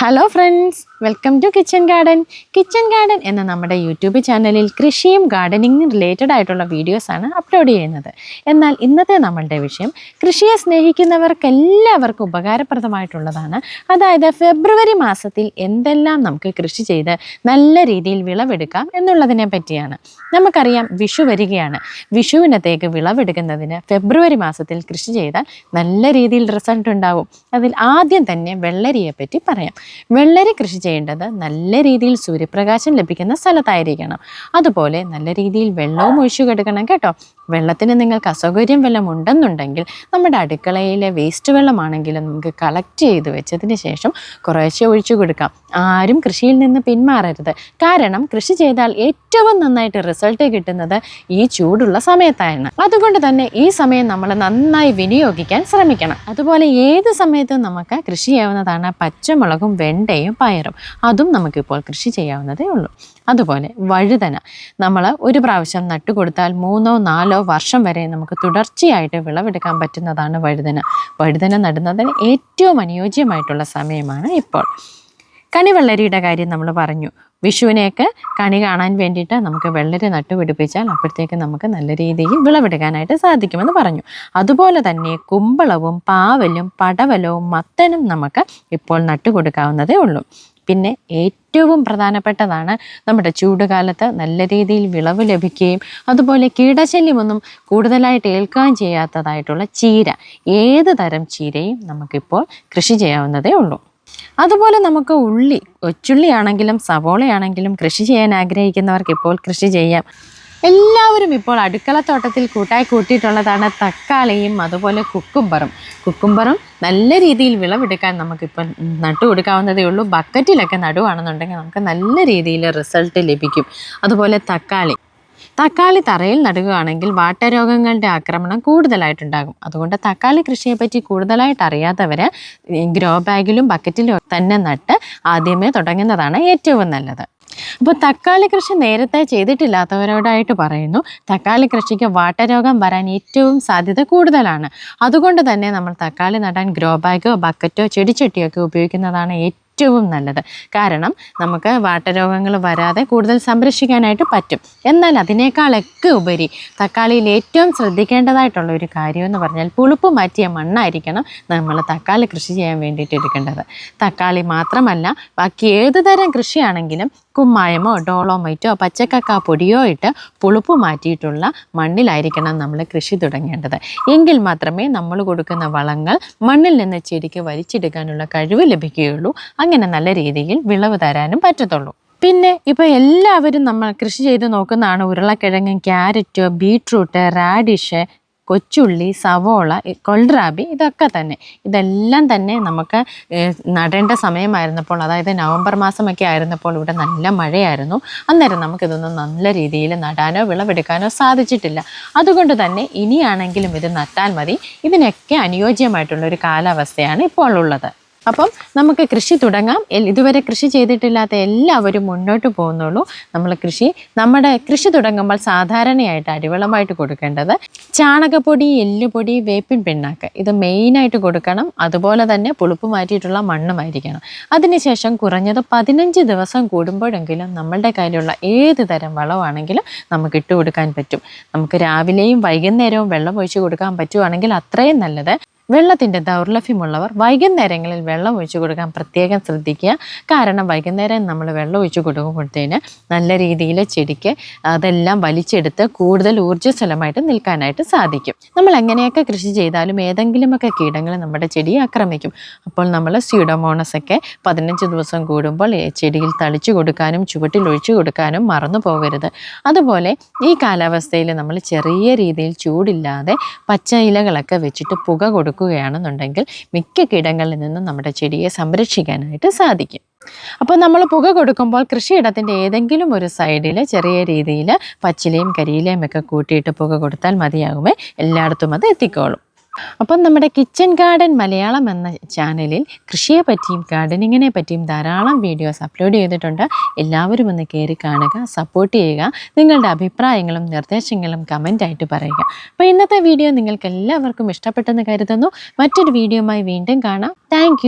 Hello friends welcome to kitchen garden kitchen garden എന്ന നമ്മുടെ YouTube ചാനലിൽ കൃഷിയും ഗാർഡനിങ്ങും റിലേറ്റഡ് ആയിട്ടുള്ള വീഡിയോസാണ് അപ്ലോഡ് ചെയ്യുന്നത്. എന്നാൽ ഇന്നത്തെ നമ്മളുടെ വിഷയം കൃഷിയെ സ്നേഹിക്കുന്നവർക്ക് എല്ലാവർക്കും ഉപകാരപ്രദമായിട്ടുള്ളതാണ്. അതായത് ഫെബ്രുവരി മാസത്തിൽ എന്തെല്ലാം നമുക്ക് കൃഷി ചെയ്ത് നല്ല രീതിയിൽ വിളവെടുക്കാം എന്നുള്ളതിനെ പറ്റിയാണ്. നമുക്കറിയാം വിഷു വരികയാണ്. വിഷുവിനത്തേക്ക് വിളവെടുക്കുന്നതിന് ഫെബ്രുവരി മാസത്തിൽ കൃഷി ചെയ്താൽ നല്ല രീതിയിൽ റിസൾട്ട് ഉണ്ടാവും. അതിൽ ആദ്യം തന്നെ വെള്ളരിയെ പറ്റി പറയാം. വെള്ളരി കൃഷി ചെയ്യേണ്ടത് നല്ല രീതിയിൽ സൂര്യപ്രകാശം ലഭിക്കുന്ന സ്ഥലത്തായിരിക്കണം. അതുപോലെ നല്ല രീതിയിൽ വെള്ളവും ഒഴിച്ചു കൊടുക്കണം കേട്ടോ. വെള്ളത്തിന് നിങ്ങൾക്ക് അസൗകര്യം വല്ലതും ഉണ്ടെന്നുണ്ടെങ്കിൽ നമ്മുടെ അടുക്കളയിലെ വേസ്റ്റ് വെള്ളമാണെങ്കിലും നമുക്ക് കളക്ട് ചെയ്ത് വെച്ചതിന് ശേഷം കുറേശ്ശെ ഒഴിച്ചു കൊടുക്കാം. ആരും കൃഷിയിൽ നിന്ന് പിന്മാറരുത്. കാരണം കൃഷി ചെയ്താൽ ഏറ്റവും നന്നായിട്ട് റിസൾട്ട് കിട്ടുന്നത് ഈ ചൂടുള്ള സമയത്താണ് അതുകൊണ്ട് തന്നെ ഈ സമയം നമ്മൾ നന്നായി വിനിയോഗിക്കാൻ ശ്രമിക്കണം. അതുപോലെ ഏത് സമയത്തും നമുക്ക് കൃഷി ചെയ്യാവുന്നതാണ് പച്ചമുളകും വെണ്ടയും പയറും. അതും നമുക്കിപ്പോൾ കൃഷി ചെയ്യാവുന്നതേ ഉള്ളൂ. അതുപോലെ വഴുതന. നമ്മൾ ഒരു പ്രാവശ്യം നട്ടുകൊടുത്താൽ മൂന്നോ നാലോ വർഷം വരെ നമുക്ക് തുടർച്ചയായിട്ട് വിളവെടുക്കാൻ പറ്റുന്നതാണ് വഴുതന. വഴുതന നടുന്നതിന് ഏറ്റവും അനുയോജ്യമായിട്ടുള്ള സമയമാണ് ഇപ്പോൾ. കണിവെള്ളരിയുടെ കാര്യം നമ്മൾ പറഞ്ഞു. വിഷുവിനെയൊക്കെ കണി കാണാൻ വേണ്ടിയിട്ട് നമുക്ക് വെള്ളരി നട്ടുപിടിപ്പിച്ചാൽ അപ്പോഴത്തേക്ക് നമുക്ക് നല്ല രീതിയിൽ വിളവെടുക്കാനായിട്ട് സാധിക്കുമെന്ന് പറഞ്ഞു. അതുപോലെ തന്നെ കുമ്പളവും പാവലും പടവലവും മത്തനും നമുക്ക് ഇപ്പോൾ നട്ടുകൊടുക്കാവുന്നതേ ഉള്ളൂ. പിന്നെ ഏറ്റവും പ്രധാനപ്പെട്ടതാണ് നമ്മുടെ ചൂടുകാലത്ത് നല്ല രീതിയിൽ വിളവ് ലഭിക്കുകയും അതുപോലെ കീടശല്യമൊന്നും കൂടുതലായിട്ട് ഏൽക്കാൻ ചെയ്യാത്തതായിട്ടുള്ള ചീര. ഏത് തരം ചീരയും നമുക്കിപ്പോൾ കൃഷി ചെയ്യാവുന്നതേ ഉള്ളൂ. അതുപോലെ നമുക്ക് ഉള്ളി കൊച്ചുള്ളി ആണെങ്കിലും സവോളയാണെങ്കിലും കൃഷി ചെയ്യാൻ ആഗ്രഹിക്കുന്നവർക്ക് ഇപ്പോൾ കൃഷി ചെയ്യാം. എല്ലാവരും ഇപ്പോൾ അടുക്കളത്തോട്ടത്തിൽ കൂട്ടായി കൂട്ടിയിട്ടുള്ളതാണ് തക്കാളിയും അതുപോലെ കുക്കുംബറും. കുക്കുംബറും നല്ല രീതിയിൽ വിളവെടുക്കാൻ നമുക്കിപ്പോൾ നട്ടു കൊടുക്കാവുന്നതേ ഉള്ളൂ. ബക്കറ്റിലൊക്കെ നടുവാണെന്നുണ്ടെങ്കിൽ നമുക്ക് നല്ല രീതിയിൽ റിസൾട്ട് ലഭിക്കും. അതുപോലെ തക്കാളി. തക്കാളി തറയിൽ നടുകയാണെങ്കിൽ വാട്ടരോഗങ്ങളുടെ ആക്രമണം കൂടുതലായിട്ടുണ്ടാകും. അതുകൊണ്ട് തക്കാളി കൃഷിയെപ്പറ്റി കൂടുതലായിട്ട് അറിയാത്തവർ ഗ്രോ ബാഗിലും ബക്കറ്റിലും തന്നെ നട്ട് ആദ്യമേ തുടങ്ങുന്നതാണ് ഏറ്റവും നല്ലത്. അപ്പോൾ തക്കാളി കൃഷി നേരത്തെ ചെയ്തിട്ടില്ലാത്തവരോടായിട്ട് പറയുന്നു തക്കാളി കൃഷിക്ക് വാട്ടരോഗം വരാൻ ഏറ്റവും സാധ്യത കൂടുതലാണ്. അതുകൊണ്ട് തന്നെ നമ്മൾ തക്കാളി നടാൻ ഗ്രോ ബാഗോ ബക്കറ്റോ ചെടിച്ചട്ടിയോ ഒക്കെ ഉപയോഗിക്കുന്നതാണ് ഏറ്റവും നല്ലത്. കാരണം നമുക്ക് വാട്ടരോഗങ്ങൾ വരാതെ കൂടുതൽ സംരക്ഷിക്കാനായിട്ട് പറ്റും. എന്നാൽ അതിനേക്കാളൊക്കെ ഉപരി തക്കാളിയിൽ ഏറ്റവും ശ്രദ്ധിക്കേണ്ടതായിട്ടുള്ള ഒരു കാര്യം എന്ന് പറഞ്ഞാൽ പുളിപ്പ് മാറ്റിയ മണ്ണായിരിക്കണം നമ്മൾ തക്കാളി കൃഷി ചെയ്യാൻ വേണ്ടിയിട്ട് എടുക്കേണ്ടത്. തക്കാളി മാത്രമല്ല ബാക്കി ഏത് തരം കൃഷിയാണെങ്കിലും കുമ്മായമോ ഡോളോമൈറ്റോ പച്ചക്കക്ക പൊടിയോ ഇട്ട് പുളിപ്പ് മാറ്റിയിട്ടുള്ള മണ്ണിലായിരിക്കണം നമ്മൾ കൃഷി തുടങ്ങേണ്ടത്. എങ്കിൽ മാത്രമേ നമ്മൾ കൊടുക്കുന്ന വളങ്ങൾ മണ്ണിൽ നിന്ന് ചെടിക്ക് വലിച്ചെടുക്കാനുള്ള കഴിവ് ലഭിക്കുകയുള്ളൂ. അങ്ങനെ നല്ല രീതിയിൽ വിളവ് തരാനും പറ്റത്തുള്ളൂ. പിന്നെ ഇപ്പോൾ എല്ലാവരും നമ്മൾ കൃഷി ചെയ്ത് നോക്കുന്നതാണ് ഉരുളക്കിഴങ്ങ് ക്യാരറ്റ് ബീട്രൂട്ട് റാഡിഷ് കൊച്ചുള്ളി സവോള കൊൾഡ്രാബി ഇതൊക്കെ തന്നെ. ഇതെല്ലാം തന്നെ നമുക്ക് നടേണ്ട സമയമായിരുന്നപ്പോൾ അതായത് നവംബർ മാസമൊക്കെ ആയിരുന്നപ്പോൾ ഇവിടെ നല്ല മഴയായിരുന്നു. അന്നേരം നമുക്കിതൊന്നും നല്ല രീതിയിൽ നടാനോ വിളവെടുക്കാനോ സാധിച്ചിട്ടില്ല. അതുകൊണ്ട് തന്നെ ഇനിയാണെങ്കിലും ഇത് നട്ടാൽ മതി. ഇതിനൊക്കെ അനുയോജ്യമായിട്ടുള്ള ഒരു കാലാവസ്ഥയാണ് ഇപ്പോൾ ഉള്ളത്. അപ്പം നമുക്ക് കൃഷി തുടങ്ങാം. ഇതുവരെ കൃഷി ചെയ്തിട്ടില്ലാത്ത എല്ലാവരും മുന്നോട്ട് പോകുന്നുള്ളൂ. നമ്മൾ കൃഷി നമ്മുടെ കൃഷി തുടങ്ങുമ്പോൾ സാധാരണയായിട്ട് അടിവളമായിട്ട് കൊടുക്കേണ്ടത് ചാണകപ്പൊടി എല്ലുപൊടി വേപ്പിൻ പിണ്ണാക്ക്. ഇത് മെയിനായിട്ട് കൊടുക്കണം. അതുപോലെ തന്നെ പുളിപ്പ് മാറ്റിയിട്ടുള്ള മണ്ണുമായിരിക്കണം അതിനുശേഷം കുറഞ്ഞത് പതിനഞ്ച് ദിവസം കൂടുമ്പോഴെങ്കിലും നമ്മളുടെ കയ്യിലുള്ള ഏത് തരം വളമാണെങ്കിലും നമുക്ക് ഇട്ട് കൊടുക്കാൻ പറ്റും. നമുക്ക് രാവിലെയും വൈകുന്നേരവും വെള്ളം ഒഴിച്ച് കൊടുക്കാൻ പറ്റുവാണെങ്കിൽ അത്രയും നല്ലത്. വെള്ളത്തിന്റെ ദൗർലഭ്യമുള്ളവർ വൈകുന്നേരങ്ങളിൽ വെള്ളം ഒഴിച്ചു കൊടുക്കാൻ പ്രത്യേകം ശ്രദ്ധിക്കുക. കാരണം വൈകുന്നേരം നമ്മൾ വെള്ളം ഒഴിച്ചു കൊടുക്കുമ്പോഴത്തേന് നല്ല രീതിയിൽ ചെടിക്ക് അതെല്ലാം വലിച്ചെടുത്ത് കൂടുതൽ ഊർജസ്വലമായിട്ട് നിൽക്കാനായിട്ട് സാധിക്കും. നമ്മൾ എങ്ങനെയൊക്കെ കൃഷി ചെയ്താലും ഏതെങ്കിലുമൊക്കെ കീടങ്ങൾ നമ്മുടെ ചെടി ആക്രമിക്കും. അപ്പോൾ നമ്മൾ സ്യൂഡോമോണസ് ഒക്കെ പതിനഞ്ച് ദിവസം കൂടുമ്പോൾ ചെടിയിൽ തളിച്ചു കൊടുക്കാനും ചുവട്ടിൽ ഒഴിച്ചു കൊടുക്കാനും മറന്നു പോകരുത്. അതുപോലെ ഈ കാലാവസ്ഥയിൽ നമ്മൾ ചെറിയ രീതിയിൽ ചൂടില്ലാതെ പച്ച ഇലകളൊക്കെ വെച്ചിട്ട് പുക കൊടുക്കുകയാണെന്നുണ്ടെങ്കിൽ മിക്ക കീടങ്ങളിൽ നിന്നും നമ്മുടെ ചെടിയെ സംരക്ഷിക്കാനായിട്ട് സാധിക്കും. അപ്പോൾ നമ്മൾ പുക കൊടുക്കുമ്പോൾ കൃഷിയിടത്തിന്റെ ഏതെങ്കിലും ഒരു സൈഡിൽ ചെറിയ രീതിയിൽ പച്ചിലയും കരിയിലയും ഒക്കെ കൂട്ടിയിട്ട് പുക കൊടുത്താൽ മതിയാകുമേ. എല്ലായിടത്തും അത് എത്തിക്കോളും. അപ്പം നമ്മുടെ കിച്ചൺ ഗാർഡൻ മലയാളം എന്ന ചാനലിൽ കൃഷിയെ പറ്റിയും ഗാർഡനിങ്ങിനെ പറ്റിയും ധാരാളം വീഡിയോസ് അപ്ലോഡ് ചെയ്തിട്ടുണ്ട്. എല്ലാവരും ഒന്ന് കയറി കാണുക സപ്പോർട്ട് ചെയ്യുക നിങ്ങളുടെ അഭിപ്രായങ്ങളും നിർദ്ദേശങ്ങളും കമന്റായിട്ട് പറയുക. അപ്പോൾ ഇന്നത്തെ വീഡിയോ നിങ്ങൾക്ക് എല്ലാവർക്കും ഇഷ്ടപ്പെട്ടെന്ന് കരുതുന്നു. മറ്റൊരു വീഡിയോയുമായി വീണ്ടും കാണാം. താങ്ക്